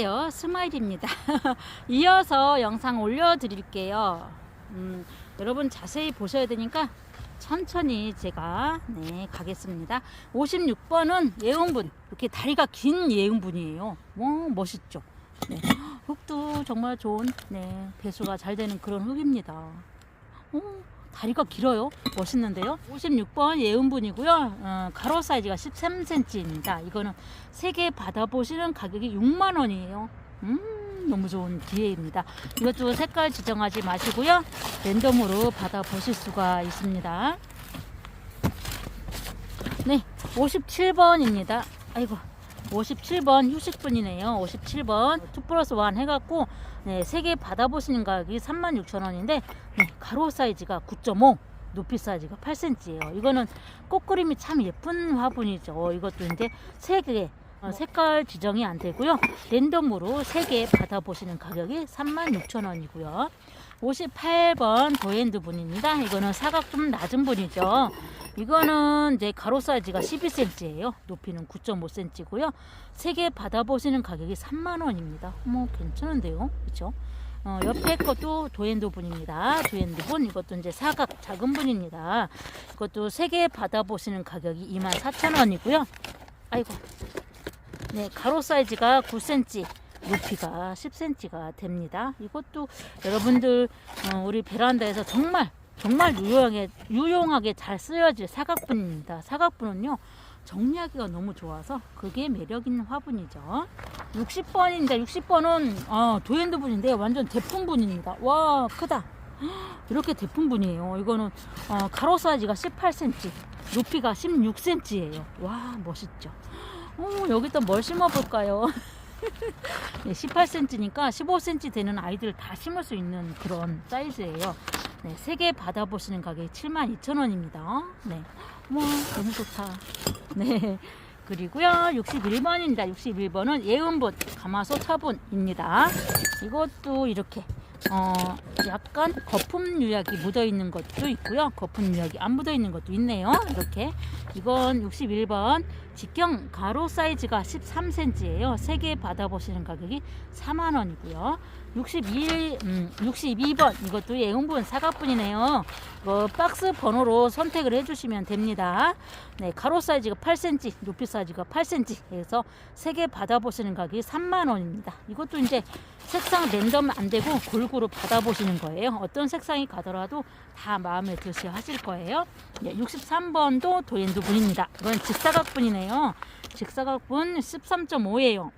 안녕하세요. 스마일입니다. 이어서 영상 올려드릴게요. 음, 여러분 자세히 보셔야 되니까 천천히 제가 네, 가겠습니다. 56번은 예은분. 이렇게 다리가 긴 예은분이에요. 뭐 멋있죠. 네. 흙도 정말 좋은 네, 배수가 잘 되는 그런 흙입니다. 어, 다리가 길어요. 멋있는데요. 56번 예은분이고요. 어, 가로 사이즈가 13cm입니다. 이거는 세개 받아보시는 가격이 6만 원이에요. 음, 너무 좋은 기회입니다. 이것도 색깔 지정하지 마시고요. 랜덤으로 받아보실 수가 있습니다. 네, 57번입니다. 아이고. 57번 휴식분이네요. 57번 2 플러스 1 해갖고 네, 3개 받아보시는 가격이 36,000원인데 네, 가로 사이즈가 9.5 높이 사이즈가 8cm예요. 이거는 꽃그림이 참 예쁜 화분이죠. 이것도 이제 3개 어, 색깔 지정이 안 되고요. 랜덤으로 3개 받아보시는 가격이 36,000원이고요. 58번 도핸드 분입니다. 이거는 사각 좀 낮은 분이죠. 이거는 이제 가로 사이즈가 12cm예요. 높이는 9.5cm고요. 3개 받아보시는 가격이 3만 원입니다. 뭐 괜찮은데요. 그렇죠? 어, 옆에 것도 도엔도 분입니다. 도엔도 분 이것도 이제 사각 작은 분입니다. 이것도 3개 받아보시는 가격이 24,000원이고요. 아이고. 네, 가로 사이즈가 9cm, 높이가 10cm가 됩니다. 이것도 여러분들 어, 우리 베란다에서 정말 정말 유용하게 유용하게 잘 쓰여질 사각분입니다. 사각분은요 정리하기가 너무 좋아서 그게 매력 있는 화분이죠. 60번입니다. 60번은 어, 도엔드 분인데 완전 대품 분입니다. 와 크다. 이렇게 대품 분이에요. 이거는 어, 가로 사이즈가 18cm, 높이가 16cm예요. 와 멋있죠. 어, 여기다 뭘 심어볼까요? 네, 18cm니까 15cm 되는 아이들 다 심을 수 있는 그런 사이즈예요. 네, 3개 받아보시는 가격이 72,000원입니다. 네, 뭐, 너무 좋다. 네. 그리고요, 61번입니다. 61번은 예은분, 가마솥 차분입니다. 이것도 이렇게, 어, 약간 거품 유약이 묻어 있는 것도 있고요. 거품 유약이 안 묻어 있는 것도 있네요. 이렇게. 이건 61번 직경 가로 사이즈가 13cm예요. 3개 받아보시는 가격이 4만 원이고요. 62, 음, 62번 이것도 예은분 사각분이네요. 이거 박스 번호로 선택을 해주시면 됩니다. 네, 가로 사이즈가 8cm, 높이 사이즈가 8cm 해서 3개 받아보시는 가격이 3만 원입니다. 이것도 이제 색상 랜덤 안 되고 골고루 받아보시는 거예요. 어떤 색상이 가더라도 다 마음에 드셔 하실 거예요. 네, 63번도 도엔드 분입니다. 이건 직사각분이네요. 직사각분 13.5예요.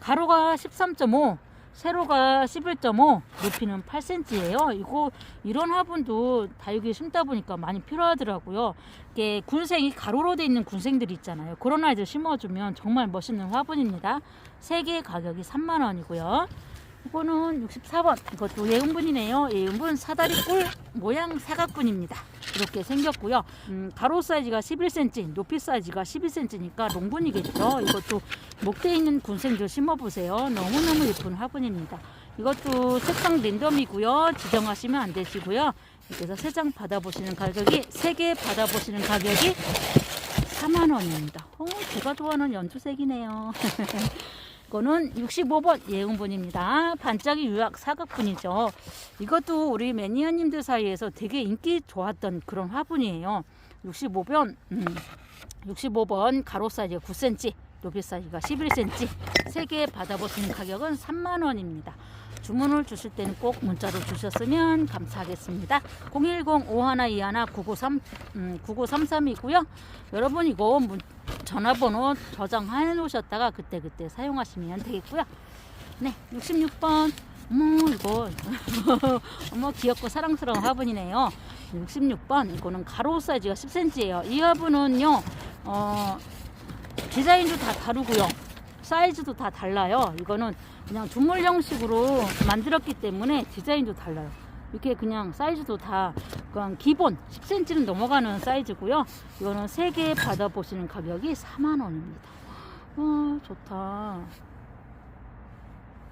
가로가 13.5, 세로가 11.5, 높이는 8cm예요. 이거 이런 화분도 다육이 심다 보니까 많이 필요하더라고요. 이게 군생이 가로로 돼 있는 군생들이 있잖아요. 그런 아이들 심어주면 정말 멋있는 화분입니다. 3개 가격이 3만 원이고요. 이거는 64번. 이것도 예은분이네요. 예은분 사다리 꿀 모양 사각분입니다. 이렇게 생겼고요. 음, 가로 사이즈가 11cm, 높이 사이즈가 12cm니까 롱분이겠죠. 이것도 목대에 있는 군생들 심어보세요. 너무너무 예쁜 화분입니다. 이것도 색상 랜덤이고요. 지정하시면 안 되시고요. 그래서 세 장 받아보시는 가격이, 세 개 받아보시는 가격이 4만원입니다. 어, 제가 좋아하는 연두색이네요. 이거는 65번 예은분입니다. 반짝이 유약 사각분이죠. 이것도 우리 매니아님들 사이에서 되게 인기 좋았던 그런 화분이에요. 65번, 음, 65번 가로 사이즈 9cm, 높이 사이즈가 11cm. 3개 받아보시는 가격은 3만원입니다. 주문을 주실 때는 꼭 문자로 주셨으면 감사하겠습니다. 010-5121-993, 음, 9933이고요. 여러분 이거 문, 전화번호 저장해 놓으셨다가 그때그때 사용하시면 되겠고요. 네, 66번. 어머, 이거. 어머, 귀엽고 사랑스러운 화분이네요. 66번. 이거는 가로 사이즈가 10cm예요. 이 화분은요, 어, 디자인도 다 다르고요. 사이즈도 다 달라요. 이거는 그냥 주물 형식으로 만들었기 때문에 디자인도 달라요. 이렇게 그냥 사이즈도 다 그냥 기본 10cm는 넘어가는 사이즈고요. 이거는 3개 받아보시는 가격이 4만원입니다. 와, 좋다.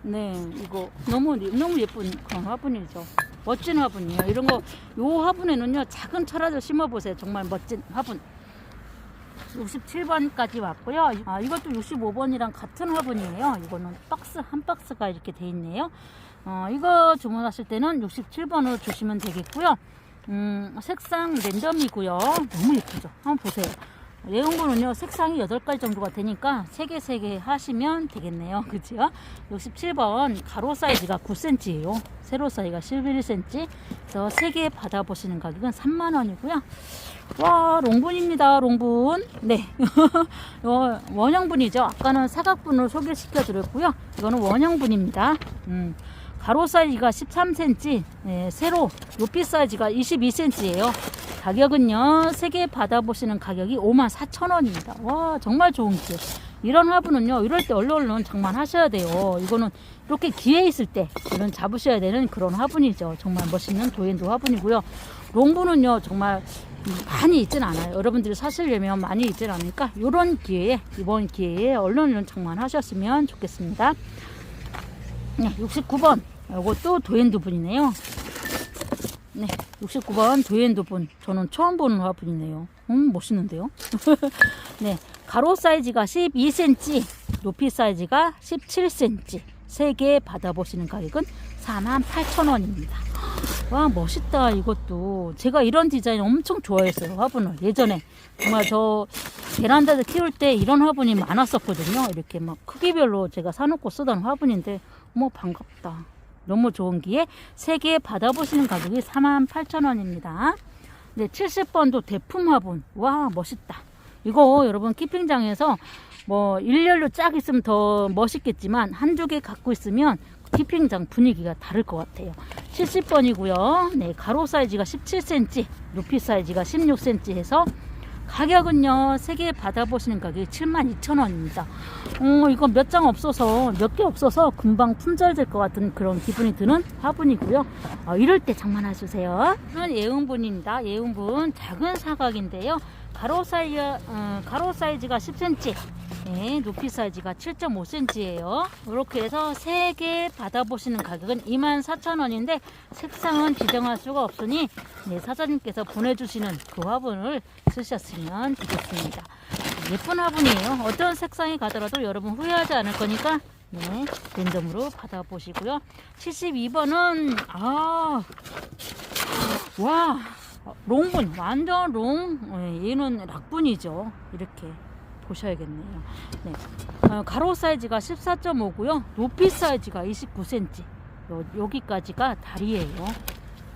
네, 이거 너무, 너무 예쁜 그런 화분이죠. 멋진 화분이에요. 이런 거, 요 화분에는요, 작은 철화들 심어보세요. 정말 멋진 화분. 67번까지 왔고요. 아, 이것도 65번이랑 같은 화분이에요. 이거는 박스 한 박스가 이렇게 돼 있네요. 어, 이거 주문하실 때는 67번으로 주시면 되겠고요. 음, 색상 랜덤이고요. 너무 예쁘죠? 한번 보세요. 내용물은요, 색상이 8가지 정도가 되니까 3개, 3개 하시면 되겠네요. 그죠? 67번 가로 사이즈가 9cm예요. 세로 사이즈가 11cm. 그래서 3개 받아보시는 가격은 3만원이고요. 와, 롱분입니다. 롱분. 네. 어, 원형분이죠. 아까는 사각분으로 소개시켜 드렸고요. 이거는 원형분입니다. 음. 가로 사이즈가 13cm, 네, 세로 높이 사이즈가 22cm예요. 가격은요, 3개 받아보시는 가격이 54,000원입니다. 와, 정말 좋은 기회. 이런 화분은요, 이럴 때 얼른 얼른 장만하셔야 돼요. 이거는 이렇게 기회 있을 때, 이런 잡으셔야 되는 그런 화분이죠. 정말 멋있는 도엔도 화분이고요. 롱분은요, 정말 많이 있진 않아요. 여러분들이 사시려면 많이 있진 않으니까, 이런 기회에, 이번 기회에 얼른 얼른 장만하셨으면 좋겠습니다. 네, 69번. 이것도 도엔도 분이네요. 네, 69번 도엔도 분. 저는 처음 보는 화분이네요. 음, 멋있는데요? 네, 가로 사이즈가 12cm, 높이 사이즈가 17cm. 세개 받아보시는 가격은 48,000원입니다. 와, 멋있다, 이것도. 제가 이런 디자인 엄청 좋아했어요, 화분을. 예전에. 정말 저 베란다에 키울 때 이런 화분이 많았었거든요. 이렇게 막 크기별로 제가 사놓고 쓰던 화분인데, 어머, 반갑다. 너무 좋은 기회. 세개 받아보시는 가격이 48,000원입니다. 네, 70번도 대품 화분. 와, 멋있다. 이거 여러분 키핑장에서 뭐 일렬로 쫙 있으면 더 멋있겠지만 한두 개 갖고 있으면 키핑장 분위기가 다를 것 같아요. 70번이고요. 네, 가로 사이즈가 17cm, 높이 사이즈가 16cm 해서 가격은요, 세 개 받아보시는 가격이 72,000원입니다. 어, 이거 몇 장 없어서, 몇 개 없어서 금방 품절될 것 같은 그런 기분이 드는 화분이고요. 어, 이럴 때 장만하주세요. 이건 예운분입니다. 예운분 작은 사각인데요. 가로 사이즈, 어, 가로 사이즈가 10cm, 네, 높이 사이즈가 7.5cm예요. 이렇게 해서 세개 받아보시는 가격은 24,000원인데 색상은 지정할 수가 없으니 네, 사장님께서 보내주시는 그 화분을 쓰셨으면 좋겠습니다. 예쁜 화분이에요. 어떤 색상이 가더라도 여러분 후회하지 않을 거니까 네, 랜덤으로 받아보시고요. 72번은 아, 와, 롱분 완전 롱. 네, 얘는 락분이죠. 이렇게 보셔야겠네요. 네. 어, 가로 사이즈가 14.5고요. 높이 사이즈가 29cm. 요, 여기까지가 다리예요.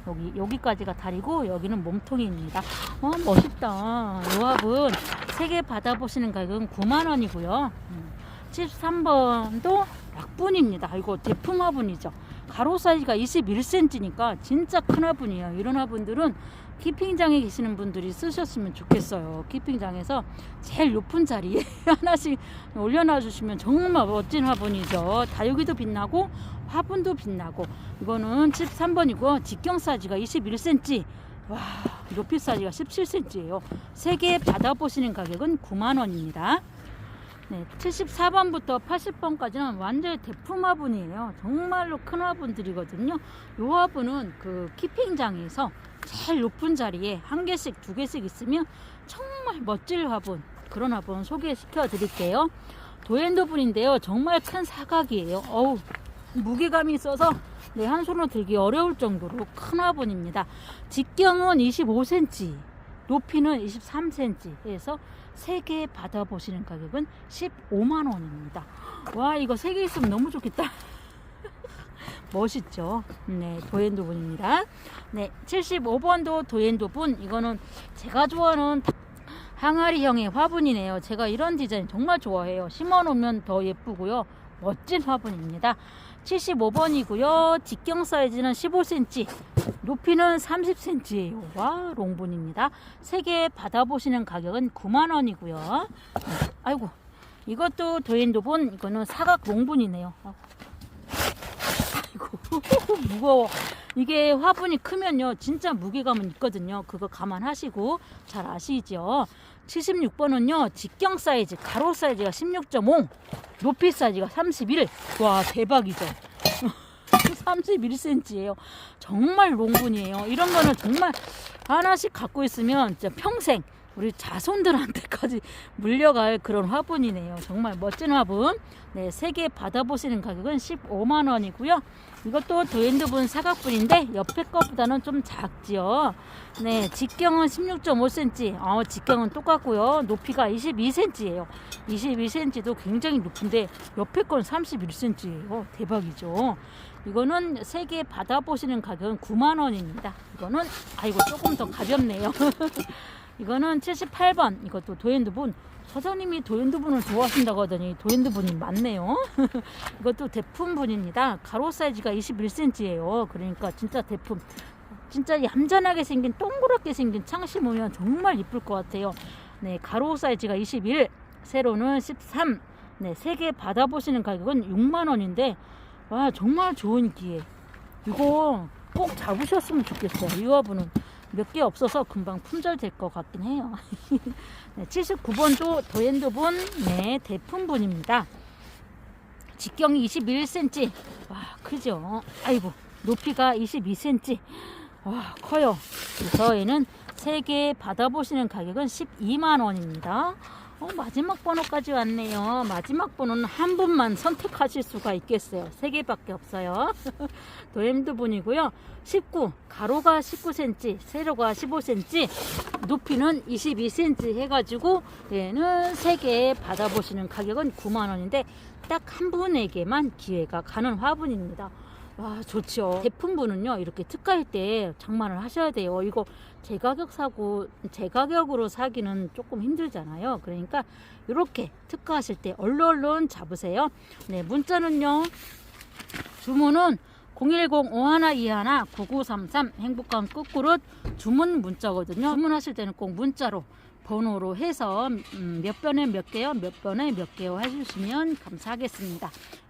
여기 여기까지가 다리고 여기는 몸통입니다. 어 멋있다. 이 화분 세개 받아보시는 가격은 9만 원이고요. 73번도 약분입니다. 이거 제품 화분이죠. 가로 사이즈가 21cm니까 진짜 큰 화분이에요. 이런 화분들은 키핑장에 계시는 분들이 쓰셨으면 좋겠어요. 키핑장에서 제일 높은 자리에 하나씩 올려놔 주시면 정말 멋진 화분이죠. 다육이도 빛나고 화분도 빛나고 이거는 73번이고 직경 사이즈가 21cm 와 높이 사이즈가 17cm예요. 세개 받아보시는 가격은 9만 원입니다. 네, 74번부터 80번까지는 완전히 대품 화분이에요. 정말로 큰 화분들이거든요. 이 화분은 그 키핑장에서 제일 높은 자리에 한 개씩 두 개씩 있으면 정말 멋질 화분 그런 화분 소개시켜 드릴게요. 도엔도 분인데요. 정말 큰 사각이에요. 어우 무게감이 있어서 네, 한 손으로 들기 어려울 정도로 큰 화분입니다. 직경은 25cm, 높이는 23cm에서 3개 받아보시는 가격은 15만원입니다. 와, 이거 3개 있으면 너무 좋겠다. 멋있죠? 네, 도엔도분입니다. 네, 75번도 도엔도분. 이거는 제가 좋아하는 항아리형의 화분이네요. 제가 이런 디자인 정말 좋아해요. 심어놓으면 더 예쁘고요. 멋진 화분입니다. 75번이고요. 직경 사이즈는 15cm, 높이는 30cm예요. 와, 롱분입니다. 3개 받아보시는 가격은 9만원이고요. 아이고, 이것도 도엔도본, 이거는 사각 롱분이네요. 어. 아이고, 무거워. 이게 화분이 크면요, 진짜 무게감은 있거든요. 그거 감안하시고 잘 아시죠? 76번은요, 직경 사이즈, 가로 사이즈가 16.5, 높이 사이즈가 31. 와, 대박이죠? 31cm예요. 정말 롱분이에요. 이런 거는 정말 하나씩 갖고 있으면 진짜 평생 우리 자손들한테까지 물려갈 그런 화분이네요. 정말 멋진 화분. 네, 세개 받아보시는 가격은 15만 원이고요. 이것도 도엔드분 사각분인데 옆에 것보다는 좀 작지요. 네, 직경은 16.5cm. 어, 직경은 똑같고요. 높이가 22cm예요. 22cm도 굉장히 높은데 옆에 건 31cm예요. 대박이죠. 이거는 세개 받아보시는 가격은 9만 원입니다. 이거는 아이고 조금 더 가볍네요. 이거는 78번. 이것도 도엔드분. 사장님이 도엔드분을 좋아하신다고 하더니 도엔드분이 많네요. 이것도 대품분입니다. 가로 사이즈가 21cm예요. 그러니까 진짜 대품. 진짜 얌전하게 생긴 동그랗게 생긴 창 심으면 정말 이쁠 것 같아요. 네, 가로 사이즈가 21, 세로는 13. 네, 세개 받아보시는 가격은 6만 원인데 와 정말 좋은 기회. 이거 꼭 잡으셨으면 좋겠어요. 이 화분은 몇 개 없어서 금방 품절 될 것 같긴 해요. 네, 79번도 도엔드분 네 대품분입니다. 직경이 21cm. 와 크죠? 아이고 높이가 22cm. 와 커요. 그래서 얘는 세개 받아보시는 가격은 12만 원입니다. 어, 마지막 번호까지 왔네요. 마지막 번호는 한 분만 선택하실 수가 있겠어요. 세 개밖에 없어요. 도엠드 분이고요. 19, 가로가 19cm, 세로가 15cm, 높이는 22cm 해가지고 얘는 세 개 받아보시는 가격은 9만 원인데 딱 한 분에게만 기회가 가는 화분입니다. 와 좋죠. 제품분은요 이렇게 특가일 때 장만을 하셔야 돼요. 이거 제 가격 사고 제 가격으로 사기는 조금 힘들잖아요. 그러니까 이렇게 특가하실 때 얼른 얼른 잡으세요. 네 문자는요 주문은 010-5121-9933 행복한 끝그릇 주문 문자거든요. 주문하실 때는 꼭 문자로 번호로 해서 음, 몇 번에 몇 개요, 몇 번에 몇 개요 해주시면 감사하겠습니다.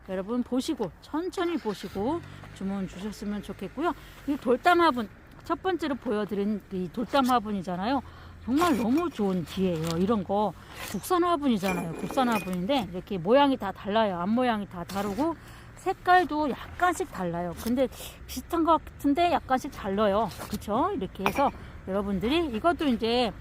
여러분 보시고 천천히 보시고 주문 주셨으면 좋겠고요. 이 돌담 화분 첫 번째로 보여드린 이 돌담 화분이잖아요. 정말 너무 좋은 기회예요. 이런 거 국산 화분이잖아요. 국산 화분인데 이렇게 모양이 다 달라요. 앞 모양이 다 다르고 색깔도 약간씩 달라요. 근데 비슷한 것 같은데 약간씩 달라요. 그렇죠? 이렇게 해서 여러분들이 이것도 이제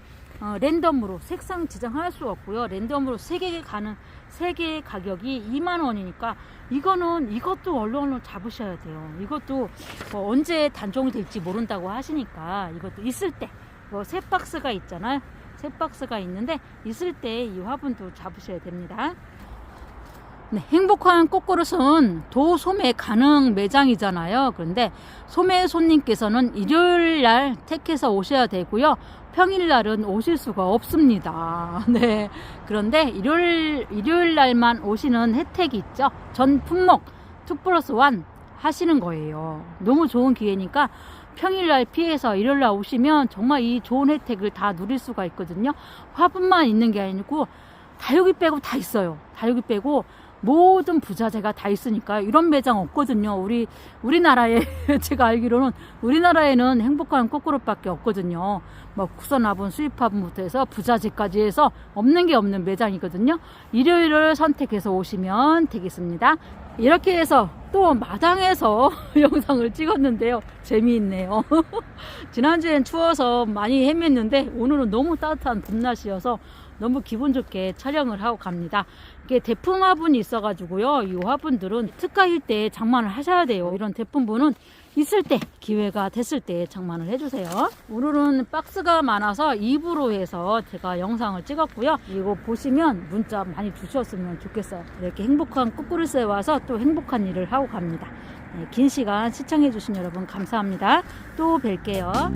어, 랜덤으로 색상 지정할 수 없고요. 랜덤으로 세개 가는 세 개의 가격이 2만 원이니까 이거는 이것도 얼른 얼른 잡으셔야 돼요. 이것도 뭐 언제 단종이 될지 모른다고 하시니까 이것도 있을 때뭐세 박스가 있잖아요. 세 박스가 있는데 있을 때 이 화분도 잡으셔야 됩니다. 네, 행복한 꽃그릇은 도소매 가능 매장이잖아요. 그런데 소매 손님께서는 일요일 날 택해서 오셔야 되고요. 평일 날은 오실 수가 없습니다. 네. 그런데 일요일, 일요일 날만 오시는 혜택이 있죠. 전 품목 2 플러스 1 하시는 거예요. 너무 좋은 기회니까 평일날 피해서 일요일날 오시면 정말 이 좋은 혜택을 다 누릴 수가 있거든요. 화분만 있는 게 아니고 다육이 빼고 다 있어요. 다육이 빼고 모든 부자재가 다 있으니까 이런 매장 없거든요. 우리 우리나라에 제가 알기로는 우리나라에는 행복한 꽃그릇밖에 없거든요. 뭐 국산 화분, 수입 화분부터 해서 부자재까지 해서 없는 게 없는 매장이거든요. 일요일을 선택해서 오시면 되겠습니다. 이렇게 해서 또 마당에서 영상을 찍었는데요. 재미있네요. 지난주엔 추워서 많이 헤맸는데 오늘은 너무 따뜻한 봄날씨여서 너무 기분 좋게 촬영을 하고 갑니다. 이게 대품 화분이 있어가지고요. 이 화분들은 특가일 때 장만을 하셔야 돼요. 이런 대품분은 있을 때 기회가 됐을 때 장만을 해주세요. 오늘은 박스가 많아서 입으로 해서 제가 영상을 찍었고요. 이거 보시면 문자 많이 주셨으면 좋겠어요. 이렇게 행복한 꾸꾸르스에 와서 또 행복한 일을 하고 갑니다. 네, 긴 시간 시청해주신 여러분 감사합니다. 또 뵐게요.